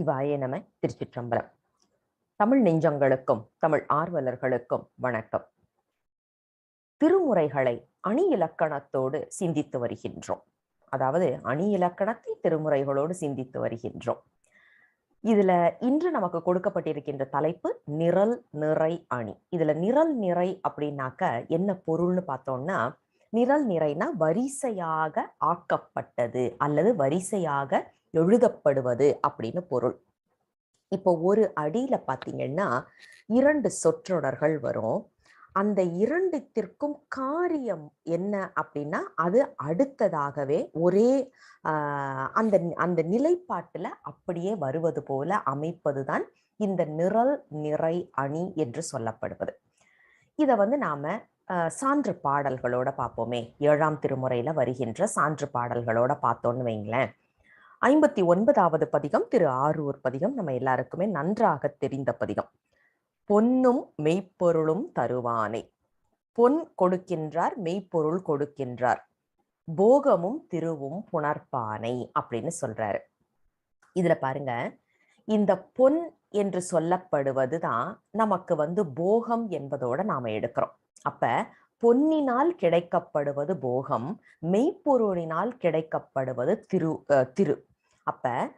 சிவாய நம திருச்சிற்றம்பலம். தமிழ் நெஞ்சங்களுக்கும் தமிழ் ஆர்வலர்களுக்கும் வணக்கம். திருமுறைகளை அணி இலக்கணத்தோடு சிந்தித்து வருகின்றோம். அதாவது அணி இலக்கணத்தை திருமுறைகளோடு சிந்தித்து வருகின்றோம். இதுல இன்று நமக்கு கொடுக்கப்பட்டிருக்கின்ற தலைப்பு நிரல் நிறை அணி. இதுல நிரல் நிறை அப்படின்னாக்க என்ன பொருள்னு பார்த்தோம்னா நிரல் நிறைனா வரிசையாக ஆக்கப்பட்டது அல்லது வரிசையாக எழுதப்படுவது அப்படின்னு பொருள். இப்போ ஒரு அடியில பார்த்தீங்கன்னா இரண்டு சொற்றொடர்கள் வரும். அந்த இரண்டுத்திற்கும் காரியம் என்ன அப்படின்னா அது அடுத்ததாகவே ஒரே ஆஹ் அந்த அந்த நிலைப்பாட்டில் அப்படியே வருவது போல அமைப்பதுதான் இந்த நிரல் நிறை அணி என்று சொல்லப்படுவது. இதை வந்து நாம சான்று பாடல்களோட பார்ப்போமே. ஏழாம் திருமுறையில் வருகின்ற சான்று பாடல்களோட பார்த்தோம்னு வைங்களேன். ஐம்பத்தி ஒன்பதாவது பதிகம் திரு ஆரூர் பதிகம். நம்ம எல்லாருக்குமே நன்றாக தெரிந்த பதிகம். பொன்னும் மெய்ப்பொருளும் தருவானை. பொன் கொடுக்கின்றார் மெய்ப்பொருள் கொடுக்கின்றார். போகமும் திருவும் புணர்ப்பானை அப்படின்னு சொல்றாரு. இதுல பாருங்க இந்த பொன் என்று சொல்லப்படுவது தான் நமக்கு வந்து போகம் என்பதோட நாம எடுக்கிறோம். அப்ப பொன்னினால் கிடைக்கப்படுவது போகம் மெய்ப்பொருளினால் கிடைக்கப்படுவது திரு திரு. அப்ப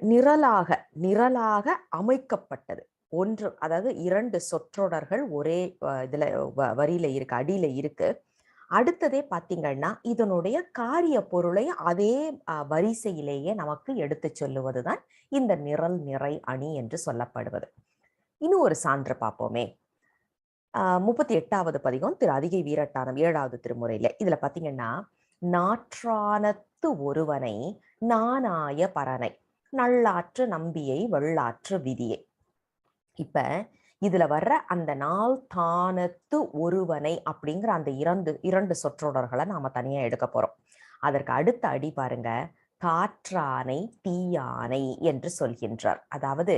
நிரலாக நிரலாக அமைக்கப்பட்டது. ஒன்று அதாவது இரண்டு சொற்றொடர்கள் ஒரே இதுல வரியில இருக்கு அடியில இருக்கு. அடுத்ததே பாத்தீங்கன்னா இதனுடைய காரிய பொருளை அதே வரிசையிலேயே நமக்கு எடுத்து சொல்லுவதுதான் இந்த நிரல் நிறை அணி என்று சொல்லப்படுவது. இன்னும் ஒரு சான்று பார்ப்போமே. ஆஹ் முப்பத்தி எட்டாவது பதிகம் திரு அதிகை வீரட்டானம் ஏழாவது திருமுறையில. இதுல பாத்தீங்கன்னா நாற்றானத்து ஒருவனை நானாய பரனை நல்லாற்று நம்பியை வெள்ளாற்று விதியை. இப்ப இதுல வர்ற அந்த நாள் தானத்து ஒருவனை அப்படிங்கிற அந்த இரண்டு இரண்டு சொற்றொடர்களை நாம தனியா எடுக்க போறோம். அதற்கு அடுத்த அடி பாருங்க காற்றானை தீயானை என்று சொல்கின்றார். அதாவது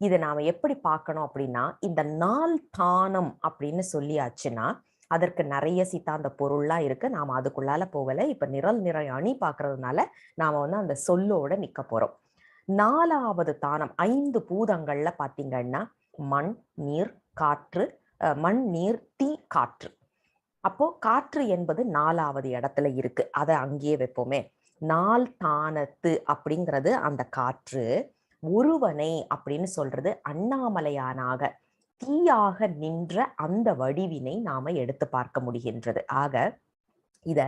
இதை நாம எப்படி பார்க்கணும் அப்படின்னா இந்த நாள் தானம் அப்படின்னு சொல்லியாச்சுன்னா அதற்கு நிறைய சித்தாந்த பொருள்லாம் இருக்கு. நாம் அதுக்குள்ளால போகல. இப்ப நிரல் நிறை அணி பாக்குறதுனால நாம வந்து அந்த சொல்லோட நிக்க போறோம். நாலாவது தானம் ஐந்து பூதங்கள்ல பாத்தீங்கன்னா மண் நீர் காற்று மண் நீர் தீ காற்று. அப்போ காற்று என்பது நாலாவது இடத்துல இருக்கு. அதை அங்கேயே வைப்போமே. நாள் தானத்து அப்படிங்கிறது அந்த காற்று. ஒருவனை அப்படின்னு சொல்றது அண்ணாமலையானாக. தீயாக நின்ற அந்த வடிவினை நாம எடுத்து பார்க்க முடிகின்றது. ஆக இத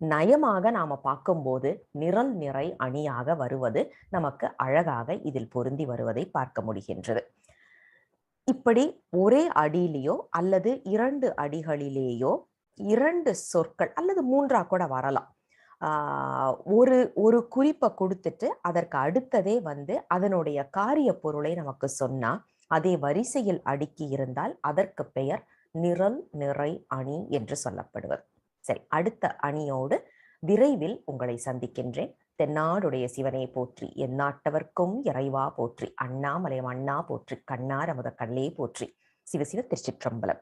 நயமாக நாம பார்க்கும்போது நிரல் நிறை அணியாக வருவது நமக்கு அழகாக இதில் பொருந்தி வருவதை பார்க்க முடிகின்றது. இப்படி ஒரே அடியிலேயோ அல்லது இரண்டு அடிகளிலேயோ இரண்டு சொற்கள் அல்லது மூன்றா கூட வரலாம். ஆஹ் ஒரு ஒரு குறிப்பை கொடுத்துட்டு அதற்கு அடுத்ததே வந்து அதனுடைய காரிய பொருளை நமக்கு சொன்னா அதே வரிசையில் அடுக்கி இருந்தால் அதற்கு பெயர் நிரல் நிறை அணி என்று சொல்லப்படுவது சரி அடுத்த அணியோடு விரைவில் உங்களை சந்திக்கின்றேன். தென்னாடுடைய சிவனை போற்றி எந்நாட்டவர்க்கும் இறைவா போற்றி அண்ணாமலையம் அண்ணா போற்றி கண்ணார் அமுத கல்லே போற்றி சிவசிவ திருச்சிற்றம்பலம்.